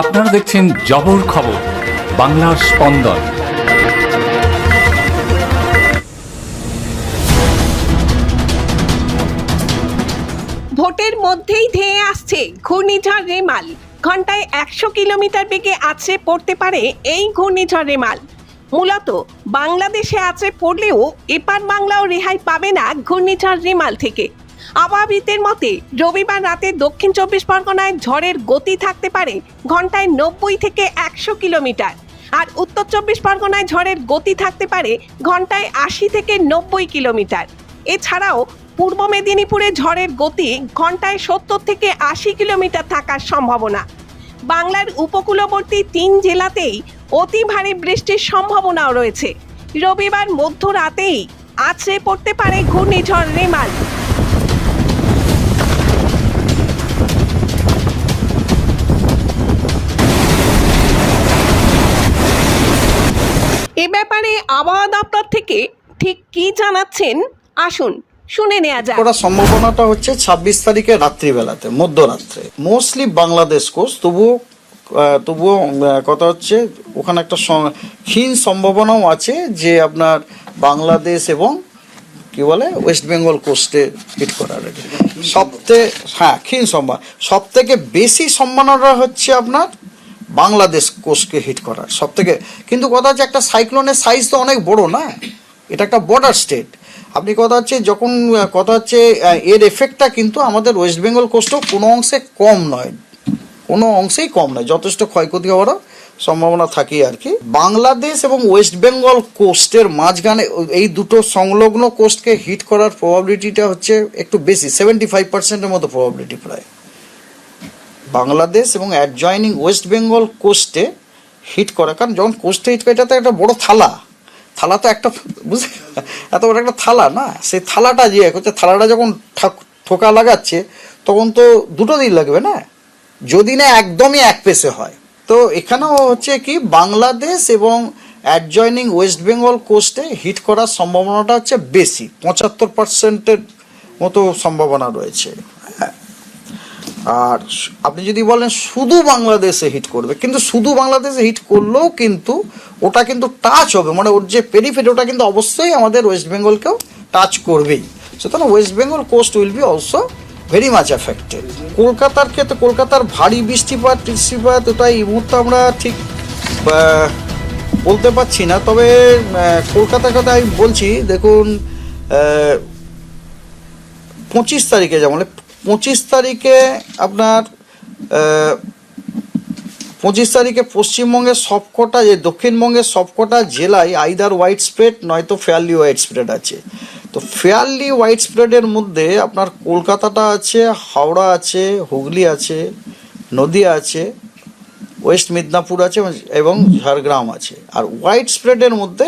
আপনারা দেখছেন জবর খবর, বাংলার স্পন্দন। ভোটের মধ্যেই ধেয়ে আসছে ঘূর্ণিঝড় রেমাল। ঘন্টায় একশো কিলোমিটার বেগে আছড়ে পড়তে পারে এই ঘূর্ণিঝড় রেমাল। মূলত বাংলাদেশে আছড়ে পড়লেও এপার বাংলাও রেহাই পাবে না ঘূর্ণিঝড় রেমাল থেকে। আবহাওয়াবিদদের মতে রবিবার রাতে দক্ষিণ চব্বিশ পরগনায় ঝড়ের গতি থাকতে পারে ঘন্টায় নব্বই থেকে একশো কিলোমিটার। আর উত্তর চব্বিশ পরগনায় ঝড়ের গতি থাকতে পারে ঘন্টায় আশি থেকে নব্বই কিলোমিটার। এছাড়াও পূর্ব মেদিনীপুরে ঝড়ের গতি ঘন্টায় সত্তর থেকে আশি কিলোমিটার থাকার সম্ভাবনা। বাংলার উপকূলবর্তী তিন জেলাতেই অতি ভারী বৃষ্টির সম্ভাবনাও রয়েছে। রবিবার মধ্যরাতেই আছড়ে পড়তে পারে ঘূর্ণিঝড় রেমাল। এ ব্যাপারে আবহাওয়া দপ্তর থেকে ঠিক কি জানাচ্ছেন? আসুন, শুনে নেওয়া যাক। করার সম্ভাবনাটা হচ্ছে ছাব্বিশ তারিখে রাত্রিবেলাতে, মধ্যরাত্রে। মোস্টলি বাংলাদেশ কোর্স তবুও তবুও কথা হচ্ছে ওখানে একটা ক্ষীণ সম্ভাবনাও আছে যে আপনার বাংলাদেশ এবং কি বলে, ওয়েস্ট বেঙ্গল কোস্টে হিট করার সবথেকে হ্যাঁ ক্ষীণ সম্ভাবনা সব থেকে বেশি সম্ভাবনাটা হচ্ছে আপনার বাংলাদেশ কোস্টকে হিট করার। সব থেকে কিন্তু কথা হচ্ছে একটা সাইক্লোনের সাইজ তো অনেক বড় না? এটা একটা বর্ডার স্টেট আপনি কথা হচ্ছে যখন, কথা হচ্ছে এর এফেক্টটা কিন্তু আমাদের ওয়েস্ট বেঙ্গল কোস্টও কোনো অংশে কম নয়। কোনো অংশেই কম নয়। যথেষ্ট ক্ষয়ক্ষতি হওয়ারও সম্ভাবনা থাকে আর কি। বাংলাদেশ এবং ওয়েস্ট বেঙ্গল কোস্টের মাঝখানে এই দুটো সংলগ্ন কোস্টকে হিট করার প্রবাবিলিটিটা হচ্ছে একটু বেশি সেভেন্টি ফাইভ পার্সেন্টের মতো প্রবাবিলিটি প্রায়। বাংলাদেশ এবং অ্যাডজয়নিং ওয়েস্ট বেঙ্গল কোস্টে হিট করা। কারণ যখন কোস্টে হিট করে, এটা তো একটা বড় থালা। থালা তো একটা, বুঝলে? এত বড় একটা থালা না? সেই থালাটা যে হচ্ছে, থালাটা যখন ঠাক- লাগাচ্ছে, তখন তো দুটো দিন লাগবে না? যদি না একদমই এক পেসে হয়। তো এখানেও হচ্ছে কি, বাংলাদেশ এবং অ্যাডজয়নিং ওয়েস্ট বেঙ্গল কোস্টে হিট করার সম্ভাবনাটা হচ্ছে বেশি। পঁচাত্তর পার্সেন্টের মতো সম্ভাবনা রয়েছে। হ্যাঁ। আর আপনি যদি বলেন শুধু বাংলাদেশে হিট করবে, কিন্তু শুধু বাংলাদেশে হিট করলেও কিন্তু ওটা কিন্তু টাচ হবে মানে ওর যে পেরিফেরি ওটা কিন্তু অবশ্যই আমাদের ওয়েস্ট বেঙ্গলকেও টাচ করবেই। সুতরাং West Bengal coast will be also very much effected কলকাতার ক্ষেত্রে, কলকাতার ভারী বৃষ্টিপাত বৃষ্টিপাত ওটা এই মুহূর্তে আমরা ঠিক বলতে পারছি না। তবে কলকাতার কথা আমি বলছি, দেখুন পঁচিশ তারিখে যেমন পঁচিশ তারিখে আপনার পঁচিশ তারিখে পশ্চিমবঙ্গের সবকটা যে, দক্ষিণবঙ্গের সবকটা জেলায় আইদার হোয়াইট স্প্রেড নয়তো ফেয়ারলি হোয়াইট স্প্রেড আছে। তো ফেয়ারলি হোয়াইট স্প্রেডের মধ্যে আপনার কলকাতাটা আছে, হাওড়া আছে, হুগলি আছে, নদিয়া আছে, ওয়েস্ট মিদনাপুর আছে এবং ঝাড়গ্রাম আছে। আর হোয়াইট স্প্রেডের মধ্যে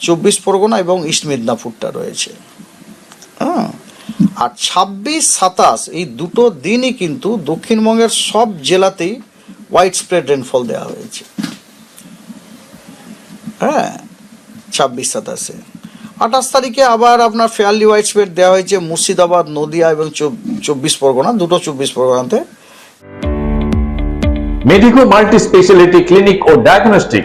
চব্বিশ পরগনা এবং ইস্ট মিদনাপুরটা রয়েছে। হ্যাঁ। আর ছাব্বিশ সাতাশ, এই দুটো দিনই কিন্তু দক্ষিণবঙ্গের সব জেলাতেই হোয়াইট স্প্রেড রেনফল দেওয়া হয়েছে। হ্যাঁ ছাব্বিশ সাতাশে। আঠাশ তারিখে আবার আপনার ফেয়ারলি হোয়াইট স্প্রেড দেওয়া হয়েছে মুর্শিদাবাদ, নদিয়া এবং চব্বিশ পরগনা, দুটো চব্বিশ পরগনাতে। মেডিকো মাল্টি স্পেশালিটি ক্লিনিক ও ডায়াগনস্টিক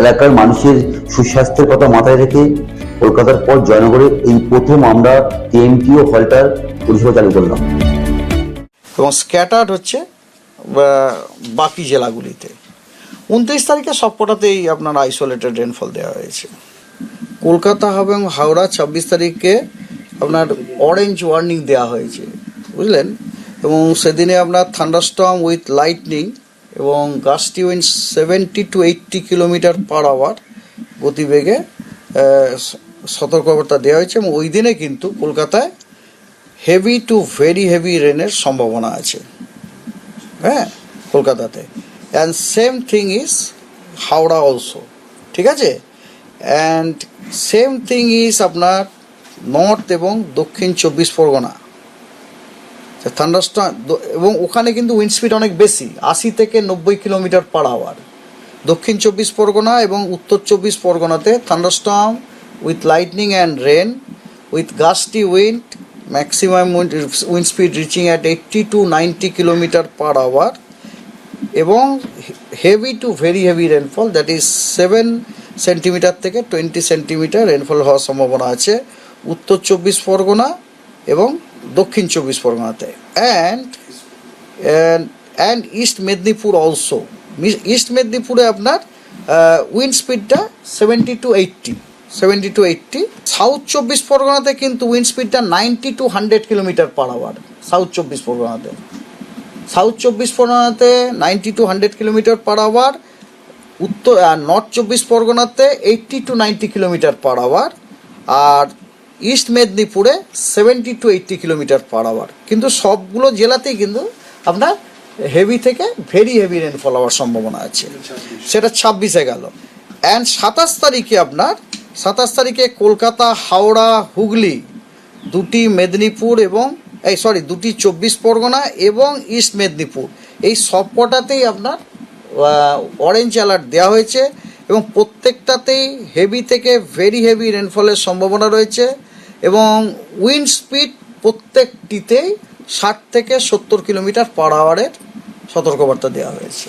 এলাকার মানুষের সুস্বাস্থ্যের কথা মাথায় রেখে কলকাতার পর জয়নগরে এই প্রথম আমরা টিএমটিও হলটার পরিষেবা চালু করলাম। এবং স্ক্যাটার্ড হচ্ছে বাকি জেলাগুলিতে। উনত্রিশ তারিখে সবকটাতেই আপনার আইসোলেটেড রেনফল দেওয়া হয়েছে। কলকাতা এবং হাওড়া ছাব্বিশ তারিখে আপনার অরেঞ্জ ওয়ার্নিং দেওয়া হয়েছে। বুঝলেন? এবং সেদিনে আপনার থান্ডারস্টর্ম উইথ লাইটনিং এবং gusty wind seventy to eighty kilometre per hour গতিবেগে সতর্কবার্তা দেওয়া হয়েছে এবং ওই দিনে কিন্তু কলকাতায় হেভি টু ভেরি হেভি রেনের সম্ভাবনা আছে। হ্যাঁ কলকাতাতে। And same thing is Howrah also ঠিক আছে? অ্যান্ড সেম থিং ইজ আপনার নর্থ এবং দক্ষিণ চব্বিশ পরগনা। থান্ডারস্টার এবং ওখানে কিন্তু উইন্ড স্পিড অনেক বেশি, আশি থেকে নব্বই কিলোমিটার পার আওয়ার দক্ষিণ চব্বিশ পরগনা এবং উত্তর চব্বিশ পরগনাতে thunderstorm with lightning and rain with gusty wind maximum wind speed reaching at eighty to ninety kilometre per hour এবং heavy to very heavy rainfall that is seven centimetre থেকে twenty centimetre rainfall হওয়ার সম্ভাবনা আছে। উত্তর চব্বিশ পরগনা এবং দক্ষিণ চব্বিশ পরগনাতে। And and east Medinipur also east মেদিনীপুরে আপনার উইন্ড স্পিডটা seventy to eighty seventy to eighty south চব্বিশ পরগনাতে কিন্তু উইন্ড স্পিডটা ninety to hundred kilometre per hour south চব্বিশ পরগনাতে। সাউথ চব্বিশ পরগনাতে ninety to hundred kilometre per hour উত্তর নর্থ চব্বিশ পরগনাতে eighty to ninety kilometre per hour R east মেদিনীপুরে seventy to eighty kilometre per hour কিন্তু সবগুলো জেলাতেই কিন্তু আপনার হেভি থেকে ভেরি হেভি রেনফল হওয়ার সম্ভাবনা আছে। সেটা ছাব্বিশে গেল। অ্যান্ড সাতাশ তারিখে আপনার, সাতাশ তারিখে কলকাতা, হাওড়া, হুগলি দুটি মেদিনীপুর এবং, এই সরি দুটি চব্বিশ পরগনা এবং ইস্ট মেদিনীপুর এই সব কটাতেই আপনার অরেঞ্জ অ্যালার্ট দেওয়া হয়েছে এবং প্রত্যেকটাতেই হেভি থেকে ভেরি হেভি রেনফলের সম্ভাবনা রয়েছে। এবং উইন্ড স্পিড প্রত্যেকটিতেই ষাট থেকে সত্তর কিলোমিটার পার আওয়ারের সতর্কবার্তা দেওয়া হয়েছে।